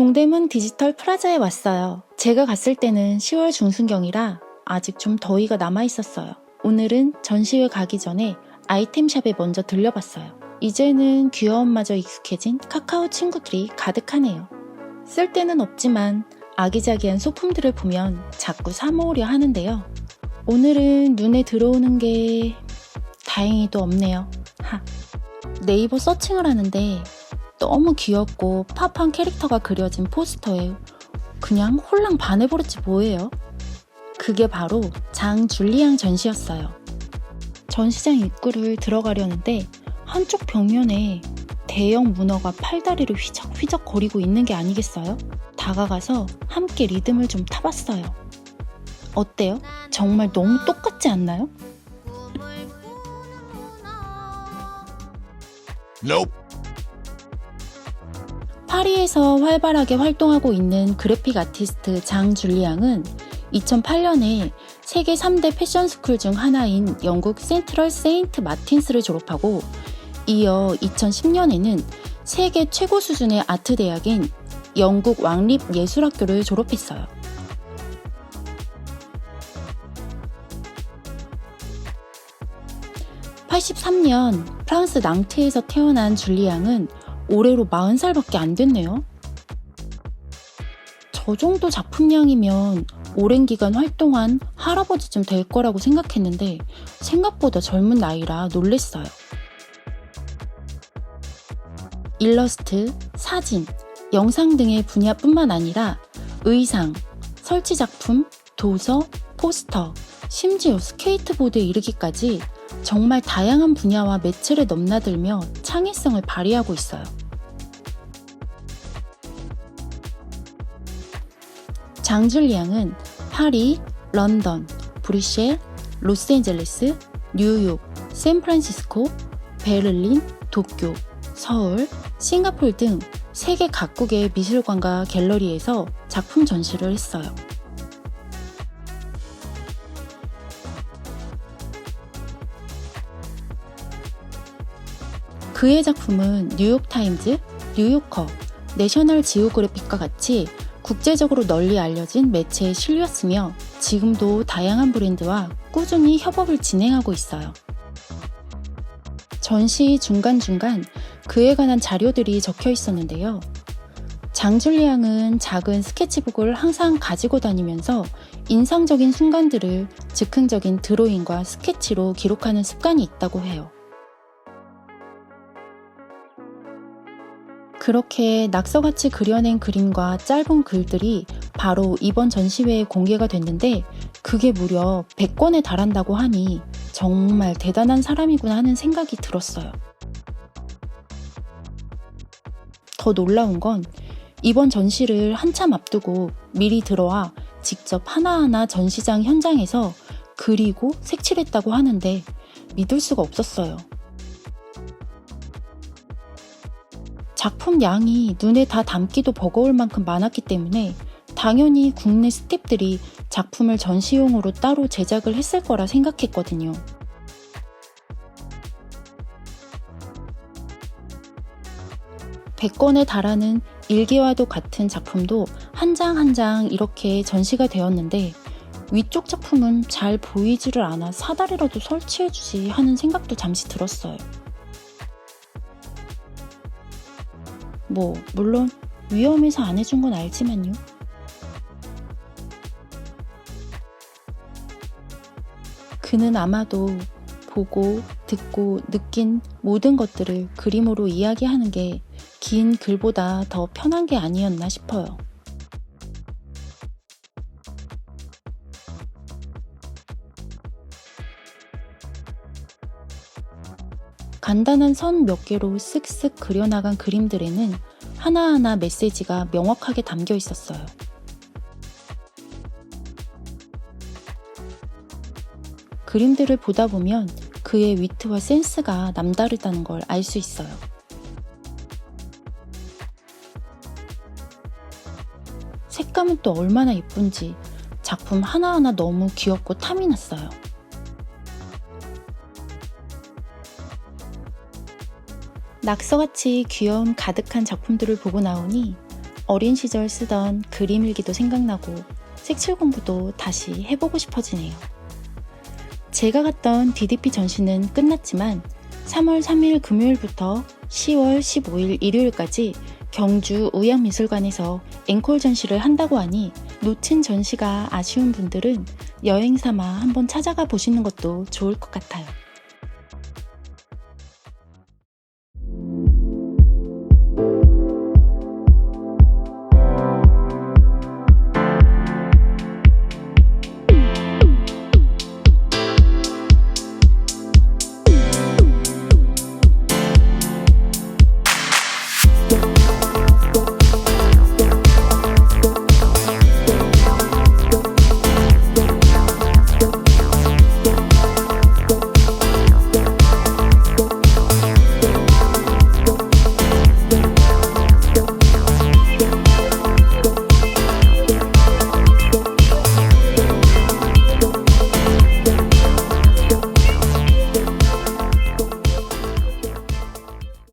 동대문 디지털 프라자에 왔어요. 제가 갔을 때는 10월 중순경이라 아직 좀 더위가 남아 있었어요. 오늘은 전시회 가기 전에 아이템샵에 먼저 들려봤어요. 이제는 귀여움마저 익숙해진 카카오 친구들이 가득하네요. 쓸 데는 없지만 아기자기한 소품들을 보면 자꾸 사모으려 하는데요. 오늘은 눈에 들어오는 게 다행히도 없네요. 하. 네이버 서칭을 하는데 너무 귀엽고 팝한 캐릭터가 그려진 포스터에 그냥 홀랑 반해버렸지 뭐예요. 그게 바로 장 줄리앙 전시였어요. 전시장 입구를 들어가려는데 한쪽 벽면에 대형 문어가 팔다리를 휘적휘적 거리고 있는 게 아니겠어요? 다가가서 함께 리듬을 좀 타봤어요. 어때요? 정말 너무 똑같지 않나요? Nope. 파리에서 활발하게 활동하고 있는 그래픽 아티스트 장 줄리앙은 2008년에 세계 3대 패션 스쿨 중 하나인 영국 센트럴 세인트 마틴스를 졸업하고 이어 2010년에는 세계 최고 수준의 아트 대학인 영국 왕립 예술학교를 졸업했어요. (83년) 프랑스 낭트에서 태어난 줄리앙은 올해로 40살밖에 안 됐네요. 저 정도 작품량이면 오랜 기간 활동한 할아버지쯤 될 거라고 생각했는데 생각보다 젊은 나이라 놀랬어요. 일러스트, 사진, 영상 등의 분야뿐만 아니라 의상, 설치 작품, 도서, 포스터, 심지어 스케이트보드에 이르기까지 정말 다양한 분야와 매체를 넘나들며 창의성을 발휘하고 있어요. 장줄리앙은 파리, 런던, 브뤼셀, 로스앤젤레스, 뉴욕, 샌프란시스코, 베를린, 도쿄, 서울, 싱가폴 등 세계 각국의 미술관과 갤러리에서 작품 전시를 했어요. 그의 작품은 뉴욕타임즈, 뉴요커, 내셔널 지오그래픽과 같이 국제적으로 널리 알려진 매체에 실렸으며 지금도 다양한 브랜드와 꾸준히 협업을 진행하고 있어요. 전시 중간중간 그에 관한 자료들이 적혀 있었는데요. 장줄리앙은 작은 스케치북을 항상 가지고 다니면서 인상적인 순간들을 즉흥적인 드로잉과 스케치로 기록하는 습관이 있다고 해요. 그렇게 낙서같이 그려낸 그림과 짧은 글들이 바로 이번 전시회에 공개가 됐는데 그게 무려 100권에 달한다고 하니 정말 대단한 사람이구나 하는 생각이 들었어요. 더 놀라운 건 이번 전시를 한참 앞두고 미리 들어와 직접 하나하나 전시장 현장에서 그리고 색칠했다고 하는데 믿을 수가 없었어요. 작품 양이 눈에 다 담기도 버거울 만큼 많았기 때문에 당연히 국내 스탭들이 작품을 전시용으로 따로 제작을 했을 거라 생각했거든요. (100권에) 달하는 일기와도 같은 작품도 한 장 한 장 이렇게 전시가 되었는데 위쪽 작품은 잘 보이지를 않아 사다리라도 설치해주지 하는 생각도 잠시 들었어요. 뭐, 물론 위험해서 안 해준 건 알지만요. 그는 아마도 보고, 듣고, 느낀 모든 것들을 그림으로 이야기하는 게 긴 글보다 더 편한 게 아니었나 싶어요. 간단한 선 몇 개로 쓱쓱 그려나간 그림들에는 하나하나 메시지가 명확하게 담겨 있었어요. 그림들을 보다 보면 그의 위트와 센스가 남다르다는 걸 알 수 있어요. 색감은 또 얼마나 예쁜지 작품 하나하나 너무 귀엽고 탐이 났어요. 낙서같이 귀여움 가득한 작품들을 보고 나오니 어린 시절 쓰던 그림 일기도 생각나고 색칠 공부도 다시 해보고 싶어지네요. 제가 갔던 DDP 전시는 끝났지만 3월 3일 금요일부터 10월 15일 일요일까지 경주 의학미술관에서 앵콜 전시를 한다고 하니 놓친 전시가 아쉬운 분들은 여행 삼아 한번 찾아가 보시는 것도 좋을 것 같아요.